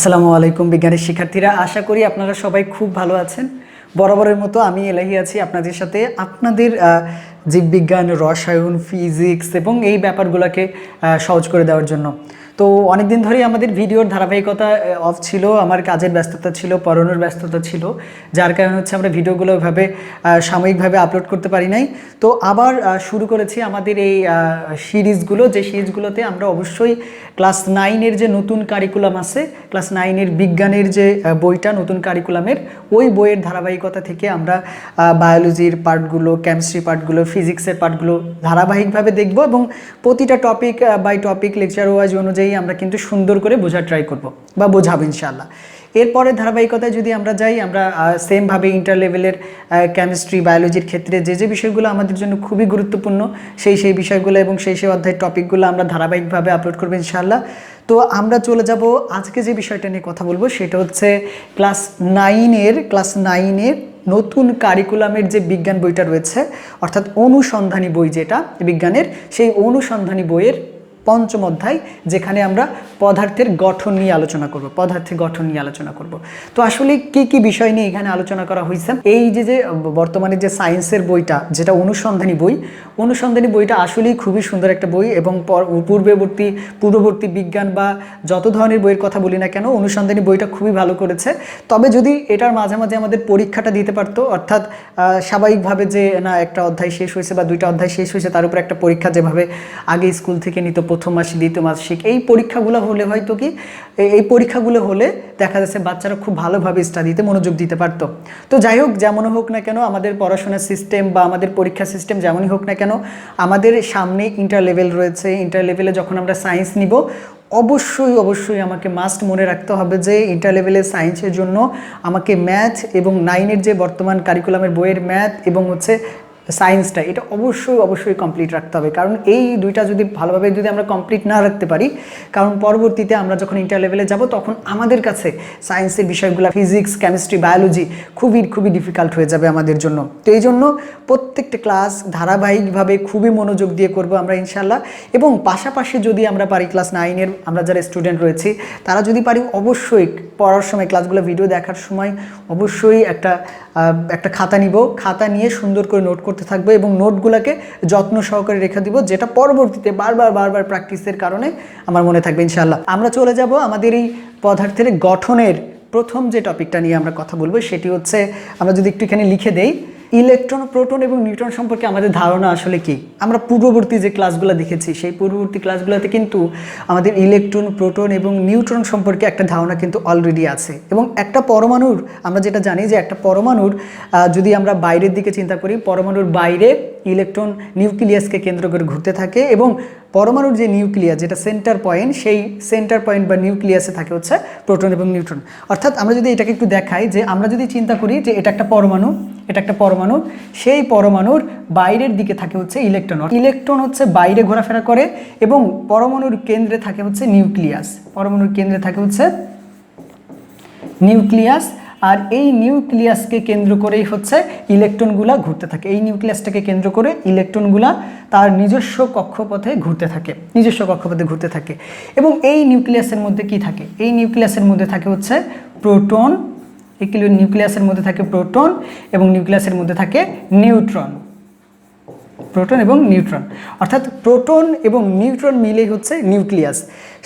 আসসালামু আলাইকুম বিজ্ঞানের শিক্ষার্থীরা। আশা করি আপনারা সবাই খুব ভালো আছেন। বরাবরের মতো আমি এলাহি আছি আপনাদের সাথে। আপনাদের জীববিজ্ঞান, রসায়ন, ফিজিক্স এবং এই ব্যাপারগুলোকে সহজ করে দেওয়ার জন্য। তো অনেকদিন ধরেই আমাদের ভিডিওর ধারাবাহিকতা অফ ছিল, আমার কাজের ব্যস্ততা ছিল, পড়ানোর ব্যস্ততা ছিল, যার কারণে হচ্ছে আমরা ভিডিওগুলো ওইভাবে সাময়িকভাবে আপলোড করতে পারি নাই। তো আবার শুরু করেছি আমাদের এই সিরিজগুলো, যে সিরিজগুলোতে আমরা অবশ্যই ক্লাস নাইনের যে নতুন কারিকুলাম আছে, ক্লাস নাইনের বিজ্ঞানের যে বইটা, নতুন কারিকুলামের ওই বইয়ের ধারাবাহিকতা থেকে আমরা বায়োলজির পার্টগুলো কেমিস্ট্রি পার্টগুলো ফিজিক্সের পার্টগুলো ধারাবাহিকভাবে দেখব এবং প্রতিটা topic by topic lecture wise অনুযায়ী আমরা কিন্তু সুন্দর করে বোঝার ট্রাই করব বা বোঝাবো ইনশাআল্লাহ। এরপরে ধারাবাহিকতায় যদি আমরা যাই, আমরা সেমভাবে ইন্টার লেভেলের কেমিস্ট্রি বায়োলজির ক্ষেত্রে যে যে বিষয়গুলো আমাদের জন্য খুবই গুরুত্বপূর্ণ, সেই সেই বিষয়গুলো এবং সেই সেই অধ্যায়ের টপিকগুলো আমরা ধারাবাহিকভাবে আপলোড করব ইনশাআল্লাহ। তো আমরা চলে যাব আজকে যে বিষয়টা নিয়ে কথা বলব, সেটা হচ্ছে ক্লাস নাইনের ক্লাস নাইনের নতুন কারিকুলামের যে বিজ্ঞান বইটা রয়েছে, অর্থাৎ অনুসন্ধানী বই যেটা, বিজ্ঞানের, সেই অনুসন্ধানী বইয়ের পঞ্চম অধ্যায়, যেখানে আমরা পদার্থের গঠন নিয়ে আলোচনা করব, পদার্থের গঠন নিয়ে আলোচনা করব। তো আসলে কি কি বিষয় নিয়ে এখানে আলোচনা করা হয়েছে এই যে যে, বর্তমানে যে সায়েন্সের বইটা, যেটা অনুসন্ধানী বই, অনুসন্ধানী বইটা আসলেই খুবই সুন্দর একটা বই এবং পর- পূর্ববর্তী পূর্ববর্তী বিজ্ঞান বা যত ধরনের বইয়ের কথা বলি না কেন, অনুসন্ধানী বইটা খুবই ভালো করেছে। তবে যদি এটার মাঝে মাঝে আমাদের পরীক্ষাটা দিতে পারতো, অর্থাৎ স্বাভাবিকভাবে যে না একটা অধ্যায় শেষ হয়েছে বা দুইটা অধ্যায় শেষ হয়েছে, তার উপর একটা পরীক্ষা যেভাবে আগে স্কুল থেকে নিত প্রথম মাসিক দ্বিতীয় মাসিক এই পরীক্ষাগুলো হলে হয়তো কি এই পরীক্ষাগুলো হলে দেখা যাচ্ছে বাচ্চারা খুব ভালোভাবে স্টাডিতে মনোযোগ দিতে পারতো। তো যাই হোক, যেমন হোক না কেন, আমাদের পড়াশোনার সিস্টেম বা আমাদের পরীক্ষা সিস্টেম যেমনই হোক না কেন, আমাদের সামনে ইন্টার লেভেল রয়েছে। ইন্টার লেভেলে যখন আমরা সায়েন্স নিব, অবশ্যই অবশ্যই আমাকে মাস্ট মনে রাখতে হবে যে ইন্টার লেভেলের সায়েন্সের জন্য আমাকে ম্যাথ এবং নাইনের যে বর্তমান কারিকুলামের বইয়ের ম্যাথ এবং হচ্ছে সায়েন্সটা এটা অবশ্যই অবশ্যই কমপ্লিট রাখতে হবে। কারণ এই দুইটা যদি ভালোভাবে যদি আমরা কমপ্লিট না রাখতে পারি, কারণ পরবর্তীতে আমরা যখন ইন্টার লেভেলে যাব, তখন আমাদের কাছে সায়েন্সের বিষয়গুলো ফিজিক্স কেমিস্ট্রি বায়োলজি খুবই খুবই ডিফিকাল্ট হয়ে যাবে আমাদের জন্য। তো এই জন্য প্রত্যেকটা ক্লাস ধারাবাহিকভাবে খুবই মনোযোগ দিয়ে করব আমরা ইনশাল্লাহ এবং পাশাপাশি যদি আমরা পারি ক্লাস নাইনের আমরা যারা স্টুডেন্ট রয়েছি, তারা যদি পারি অবশ্যই পড়ার সময় ক্লাসগুলো ভিডিও দেখার সময় অবশ্যই একটা একটা খাতা নিব। খাতা নিয়ে সুন্দর করে নোট করতে থাকব এবং নোটগুলোকে যত্ন সহকারে রেখে দিব, যেটা পরবর্তীতে বারবার বারবার প্র্যাকটিসের কারণে আমার মনে থাকবে ইনশাল্লাহ আমরা চলে যাব আমাদের এই পদার্থের গঠনের প্রথম যে টপিকটা নিয়ে আমরা কথা বলব, সেটি হচ্ছে আমরা যদি একটুখানি লিখে দেই ইলেকট্রন, প্রোটন এবং নিউট্রন সম্পর্কে আমাদের ধারণা আসলে কি? আমরা পূর্ববর্তী যে ক্লাসগুলো দেখেছি, সেই পূর্ববর্তী ক্লাসগুলোতে কিন্তু আমাদের ইলেকট্রন, প্রোটন এবং নিউট্রন সম্পর্কে একটা ধারণা কিন্তু অলরেডি আছে। এবং একটা পরমাণুর, আমরা যেটা জানি যে একটা পরমাণুর যদি আমরা বাইরের দিকে চিন্তা করি, পরমাণুর বাইরে ইলেকট্রন নিউক্লিয়াসকে কেন্দ্র করে ঘুরতে থাকে এবং পরমাণুর যে নিউক্লিয়াস, যেটা সেন্টার পয়েন্ট সেই সেন্টার পয়েন্ট বা নিউক্লিয়াসে থাকে হচ্ছে প্রোটন এবং নিউট্রন অর্থাৎ আমরা যদি এটাকে একটু দেখাই যে আমরা যদি চিন্তা করি যে এটা একটা পরমাণু, এটা একটা পরমাণু, সেই পরমাণুর বাইরের দিকে থাকে হচ্ছে ইলেকট্রন। ইলেকট্রন হচ্ছে বাইরে ঘোরাফেরা করে এবং পরমাণুর কেন্দ্রে থাকে হচ্ছে নিউক্লিয়াস পরমাণুর কেন্দ্রে থাকে হচ্ছে নিউক্লিয়াস আর এই নিউক্লিয়াসকে কেন্দ্র করেই হচ্ছে ইলেকট্রনগুলা ঘুরতে থাকে। এই নিউক্লিয়াসটাকে কেন্দ্র করে ইলেকট্রনগুলা তার নিজস্ব কক্ষপথে ঘুরতে থাকে, নিজস্ব কক্ষপথে ঘুরতে থাকে। এবং এই নিউক্লিয়াসের মধ্যে কি থাকে? এই নিউক্লিয়াসের মধ্যে থাকে হচ্ছে প্রোটন, এই নিউক্লিয়াসের মধ্যে থাকে প্রোটন এবং নিউক্লিয়াসের মধ্যে থাকে নিউট্রন। প্রোটন এবং নিউট্রন। অর্থাৎ প্রোটন এবং নিউট্রন মিলেই হচ্ছে নিউক্লিয়াস।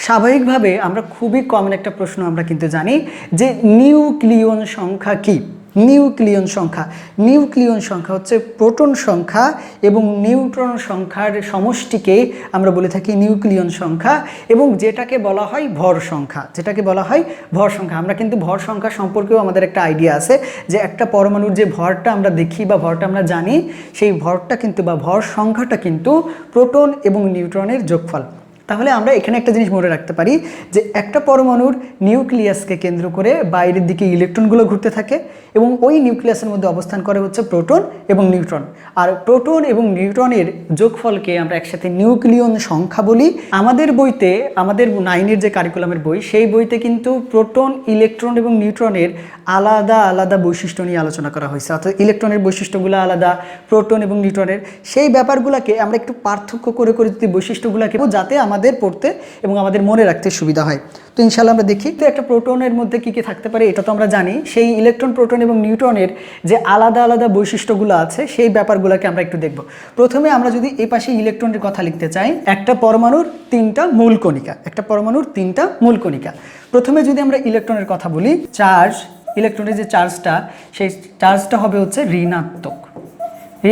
স্বাভাবিকভাবে আমরা খুবই কমন একটা প্রশ্ন আমরা কিন্তু জানি যে নিউক্লিয়ন সংখ্যা কি? নিউক্লিয়ন সংখ্যা। নিউক্লিয়ন সংখ্যা হচ্ছে প্রোটন সংখ্যা এবং নিউট্রন সংখ্যার সমষ্টিকে আমরা বলে থাকি নিউক্লিয়ন সংখ্যা এবং যেটাকে বলা হয় ভর সংখ্যা। যেটাকে বলা হয় ভর সংখ্যা। আমরা কিন্তু ভর সংখ্যা সম্পর্কেও আমাদের একটা আইডিয়া আছে যে একটা পরমাণুর যে ভরটা আমরা দেখি বা ভরটা আমরা জানি, সেই ভরটা কিন্তু বা ভর সংখ্যাটা কিন্তু প্রোটন এবং নিউট্রনের যোগফল। তাহলে আমরা এখানে একটা জিনিস মনে রাখতে পারি যে একটা পরমাণুর নিউক্লিয়াসকে কেন্দ্র করে বাইরের দিকে ইলেকট্রনগুলো ঘুরতে থাকে এবং ওই নিউক্লিয়াসের মধ্যে অবস্থান করে হচ্ছে প্রোটন এবং নিউট্রন। আর প্রোটন এবং নিউট্রনের যোগফলকে আমরা একসাথে নিউক্লিয়ন সংখ্যা বলি। আমাদের বইতে, আমাদের নাইনের যে কারিকুলামের বই, সেই বইতে কিন্তু প্রোটন, ইলেকট্রন এবং নিউট্রনের আলাদা আলাদা বৈশিষ্ট্য নিয়ে আলোচনা করা হয়েছে। অর্থাৎ ইলেকট্রনের বৈশিষ্ট্যগুলো আলাদা, প্রোটন এবং নিউট্রনের। সেই ব্যাপারগুলোকে আমরা একটু পার্থক্য করে করে যদি বৈশিষ্ট্যগুলোকে, যাতে আমাদের পড়তে এবং আমাদের মনে রাখতে সুবিধা হয়। তো ইনশাল্লাহ আমরা দেখি তো একটা প্রোটনের মধ্যে কী কী থাকতে পারে, এটা তো আমরা জানি। সেই ইলেকট্রন, প্রোটন এবং নিউট্রনের যে আলাদা আলাদা বৈশিষ্ট্যগুলো আছে, সেই ব্যাপারগুলোকে আমরা একটু দেখব। প্রথমে আমরা যদি এই পাশে ইলেকট্রনের কথা লিখতে চাই, একটা পরমাণুর তিনটা মূল কণিকা, একটা পরমাণুর তিনটা মূল কণিকা। প্রথমে যদি আমরা ইলেকট্রনের কথা বলি, চার্জ, ইলেকট্রনের যে চার্জটা, সেই চার্জটা হবে হচ্ছে ঋণাত্মক।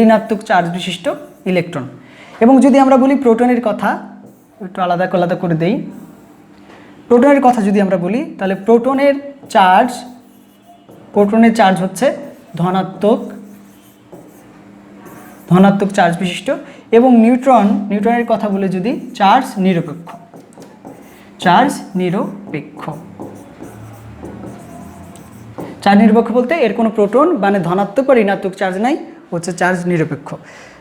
ঋণাত্মক চার্জ বিশিষ্ট ইলেকট্রন। এবং যদি আমরা বলি প্রোটনের কথা একটু আলাদা আলাদা করে দেই। প্রোটনের কথা যদি আমরা বলি, তাহলে প্রোটনের চার্জ প্রোটনের চার্জ হচ্ছে ধনাত্মক ধনাত্মক চার্জ বিশিষ্ট এবং নিউট্রন, নিউট্রনের কথা বলে যদি চার্জ নিরপেক্ষ। চার্জ নিরপেক্ষ। চার্জ নিরপেক্ষ বলতে এর কোনো প্রোটন মানে ধনাত্মক বা ঋণাত্মক চার্জ নাই, হচ্ছে চার্জ নিরপেক্ষ।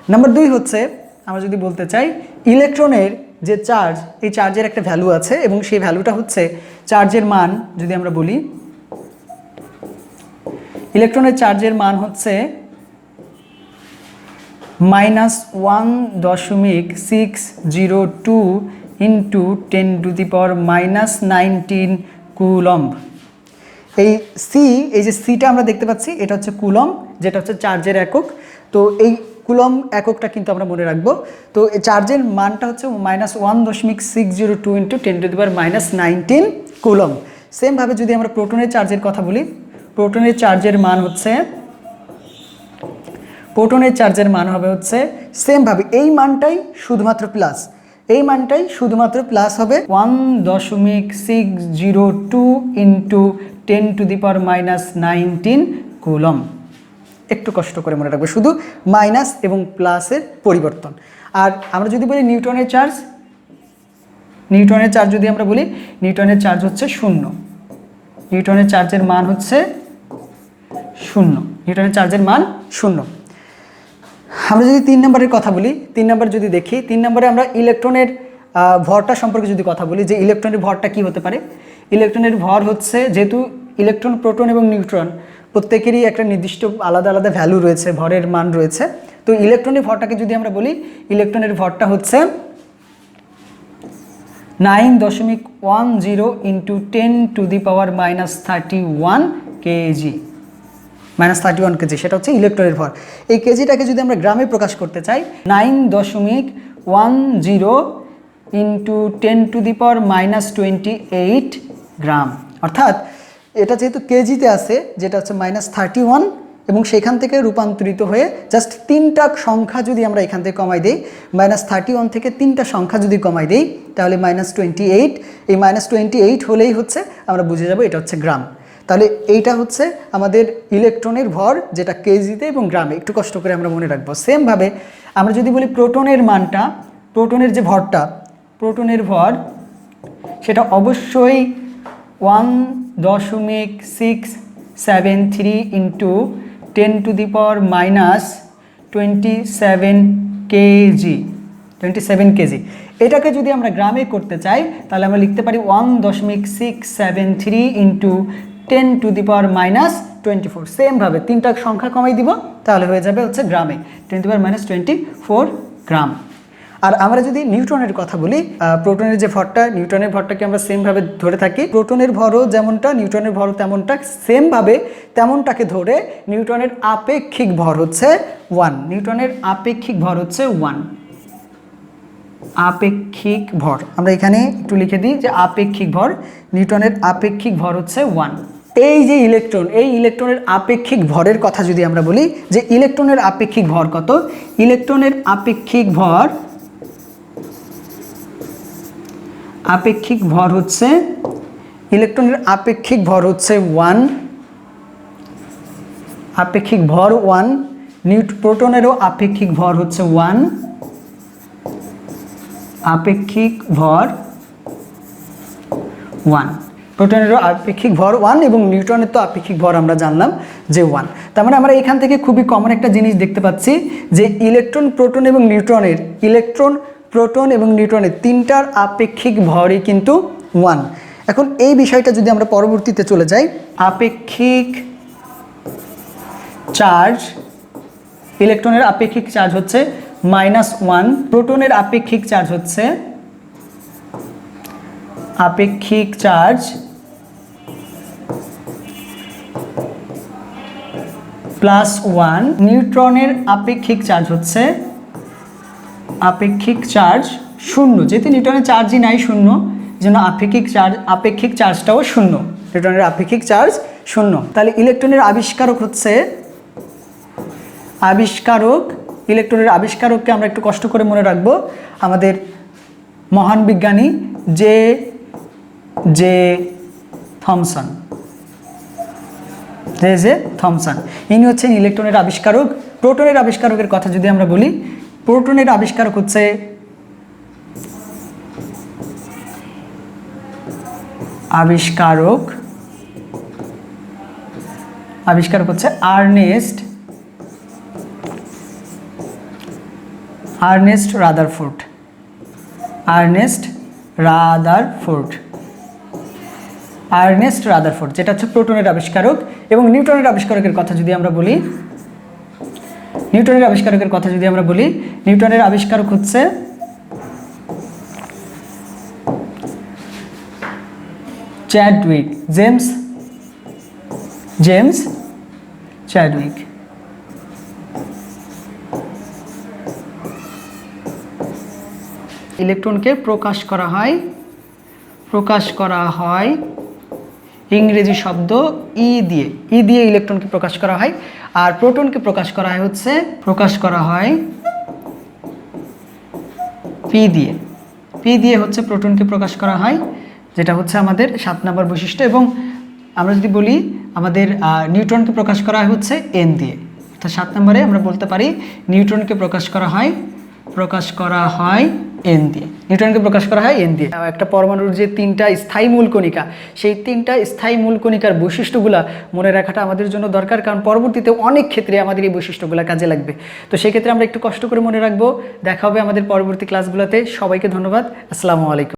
নাম্বার দুই হচ্ছে, আমরা যদি বলতে চাই, ইলেকট্রনের যে চার্জ এই চার্জের একটা ভ্যালু আছে এবং সেই ভ্যালুটা হচ্ছে চার্জের মান, যদি আমরা বলি। ইলেকট্রনের চার্জের মান হচ্ছে মাইনাস ওয়ান দশমিক six zero two into ten to the power minus nineteen coulomb এই সি এই যে সিটা আমরা দেখতে পাচ্ছি, এটা হচ্ছে কুলম যেটা হচ্ছে চার্জের একক। তো এই কুলম এককটা কিন্তু আমরা মনে রাখব। তো চার্জের মানটা হচ্ছে মাইনাস ওয়ান দশমিক six zero two into ten to the power minus nineteen coulomb. সেমভাবে যদি আমরা প্রোটনের চার্জের কথা বলি প্রোটনের চার্জের মান হচ্ছে প্রোটনের চার্জের মান হবে হচ্ছে সেমভাবে এই মানটাই শুধুমাত্র প্লাস এই মানটাই শুধুমাত্র প্লাস হবে ওয়ান দশমিক six zero two into ten to the power minus nineteen coulomb. একটু কষ্ট করে মনে রাখবে। শুধু মাইনাস এবং প্লাসের পরিবর্তন। আর আমরা যদি বলি নিউটনের চার্জ নিউটনের চার্জ যদি আমরা বলি, নিউটনের চার্জ হচ্ছে শূন্য। নিউটনের চার্জের মান হচ্ছে শূন্য। নিউটনের চার্জের মান শূন্য। আমরা যদি তিন নম্বরের কথা বলি, তিন নম্বর যদি দেখি, তিন নম্বরে আমরা ইলেকট্রনের ভরটা সম্পর্কে যদি কথা বলি, যে ইলেকট্রনের ভরটা কি হতে পারে? ইলেকট্রনের ভর হচ্ছে যেহেতু ইলেকট্রন প্রোটন এবং নিউট্রন প্রত্যেকেরই একটা নির্দিষ্ট আলাদা আলাদা ভ্যালু রয়েছে, ভরের মান রয়েছে। তো ইলেকট্রনের ভরটাকে যদি আমরা বলি ইলেকট্রনের ভরটা হচ্ছে নাইন দশমিক one zero into ten to the power minus thirty one KG minus thirty one KG সেটা হচ্ছে ইলেকট্রনের ভর। এই কেজিটাকে যদি আমরা গ্রামে প্রকাশ করতে চাই নাইন দশমিক one zero into ten to the power minus twenty eight gram অর্থাৎ এটা যেহেতু কেজিতে আছে, যেটা হচ্ছে মাইনাস থার্টি ওয়ান এবং সেখান থেকে রূপান্তরিত হয়ে জাস্ট তিনটা সংখ্যা যদি আমরা এখান থেকে কমাই দিই মাইনাস থার্টি ওয়ান থেকে তিনটা সংখ্যা যদি কমাই দিই, তাহলে মাইনাস টোয়েন্টি এইট এই মাইনাস টোয়েন্টি এইট হলেই হচ্ছে আমরা বুঝে যাব এটা হচ্ছে গ্রাম। তাহলে এইটা হচ্ছে আমাদের ইলেকট্রনের ভর, যেটা কেজিতে এবং গ্রামে, একটু কষ্ট করে আমরা মনে রাখব। সেমভাবে আমরা যদি বলি প্রোটনের মানটা, প্রোটনের যে ভরটা, প্রোটনের ভর, সেটা অবশ্যই ওয়ান দশমিক six seven three into ten to the power minus twenty seven KG twenty seven KG এটাকে যদি আমরা গ্রামে করতে চাই, তাহলে আমরা লিখতে পারি ওয়ান দশমিক six seven three into ten to the power minus twenty four সেমভাবে তিনটা সংখ্যা কমাই দিব, তাহলে হয়ে যাবে হচ্ছে গ্রামে। Ten to power minus twenty four gram আর আমরা যদি নিউটনের কথা বলি প্রোটনের যে ভরটা নিউটনের ভরটাকে আমরা সেমভাবে ধরে থাকি। প্রোটনের ভরও যেমনটা নিউটনের ভরও তেমনটা সেমভাবে তেমনটাকে ধরে নিউটনের আপেক্ষিক ভর হচ্ছে ওয়ান নিউটনের আপেক্ষিক ভর হচ্ছে ওয়ান আপেক্ষিক ভর। আমরা এখানে একটু লিখে দিই যে আপেক্ষিক ভর নিউটনের আপেক্ষিক ভর হচ্ছে ওয়ান এই যে ইলেকট্রন এই ইলেকট্রনের আপেক্ষিক ভরের কথা যদি আমরা বলি, যে ইলেকট্রনের আপেক্ষিক ভর কত? ইলেকট্রনের আপেক্ষিক ভর আপেক্ষিক ভর হচ্ছে, ইলেকট্রনের আপেক্ষিক ভর হচ্ছে ওয়ান আপেক্ষিক ভর ওয়ান নিউট প্রোটনেরও আপেক্ষিক ভর হচ্ছে ওয়ান আপেক্ষিক ভর ওয়ান প্রোটনেরও আপেক্ষিক ভর ওয়ান এবং নিউটনের তো আপেক্ষিক ভর আমরা জানলাম যে ওয়ান তার মানে আমরা এখান থেকে খুবই কমন একটা জিনিস দেখতে পাচ্ছি যে ইলেকট্রন, প্রোটন এবং নিউট্রনের, ইলেকট্রন প্রোটন এবং নিউট্রনের তিনটার আপেক্ষিক ভরই কিন্তু ওয়ান এখন এই বিষয়টা যদি আমরা পরবর্তীতে চলে যাই, আপেক্ষিক চার্জ ইলেকট্রনের আপেক্ষিক চার্জ হচ্ছে মাইনাস ওয়ান প্রোটনের আপেক্ষিক চার্জ হচ্ছে আপেক্ষিক চার্জ প্লাস ওয়ান নিউট্রনের আপেক্ষিক চার্জ হচ্ছে আপেক্ষিক চার্জ শূন্য। যেহেতু নিউটনের চার্জই নাই শূন্য, যেন আপেক্ষিক চার্জ, আপেক্ষিক চার্জটাও শূন্য। নিউটনের আপেক্ষিক চার্জ শূন্য। তাহলে ইলেকট্রনের আবিষ্কারক হচ্ছে, আবিষ্কারক, ইলেকট্রনের আবিষ্কারককে আমরা একটু কষ্ট করে মনে রাখব। আমাদের মহান বিজ্ঞানী J J Thomson. J J Thomson. ইনি হচ্ছেন ইলেকট্রনের আবিষ্কারক। প্রোটনের আবিষ্কারকের কথা যদি আমরা বলি প্রোটনের আবিষ্কারক হচ্ছে আবিষ্কারক আবিষ্কারক হচ্ছে Ernest Ernest Rutherford Ernest Rutherford Ernest Rutherford, যেটা হচ্ছে প্রোটনের আবিষ্কারক এবং নিউটনের আবিষ্কারকের কথা যদি আমরা বলি নিউটনের আবিষ্কারকের কথা যদি আমরা বলি, নিউটনের আবিষ্কারক হচ্ছে চ্যাডউইক, জেমস জেমস চ্যাডউইক। ইলেকট্রনকে প্রকাশ করা হয়, প্রকাশ করা হয় ইংরেজি শব্দ ই দিয়ে ই দিয়ে ইলেকট্রনকে প্রকাশ করা হয়, আর প্রোটনকে প্রকাশ করা হয় হচ্ছে, প্রকাশ করা হয় পি দিয়ে। পি দিয়ে হচ্ছে প্রোটনকে প্রকাশ করা হয়, যেটা হচ্ছে আমাদের সাত নম্বর বৈশিষ্ট্য এবং আমরা যদি বলি আমাদের নিউট্রনকে প্রকাশ করা হচ্ছে এন দিয়ে। অর্থাৎ সাত নম্বরে আমরা বলতে পারি নিউট্রনকে প্রকাশ করা হয়, প্রকাশ করা হয় এন দিয়ে নিউটনকে প্রকাশ করা হয় এন দিয়ে একটা পরমাণুর যে তিনটা স্থায়ী মূল কণিকা সেই তিনটা স্থায়ী মূল কণিকার বৈশিষ্ট্যগুলা মনে রাখাটা আমাদের জন্য দরকার, কারণ পরবর্তীতে অনেক ক্ষেত্রে আমাদের এই বৈশিষ্ট্যগুলো কাজে লাগবে। তো সেক্ষেত্রে আমরা একটু কষ্ট করে মনে রাখব। দেখা হবে আমাদের পরবর্তী ক্লাসগুলোতে সবাইকে ধন্যবাদ। আসসালামু আলাইকুম।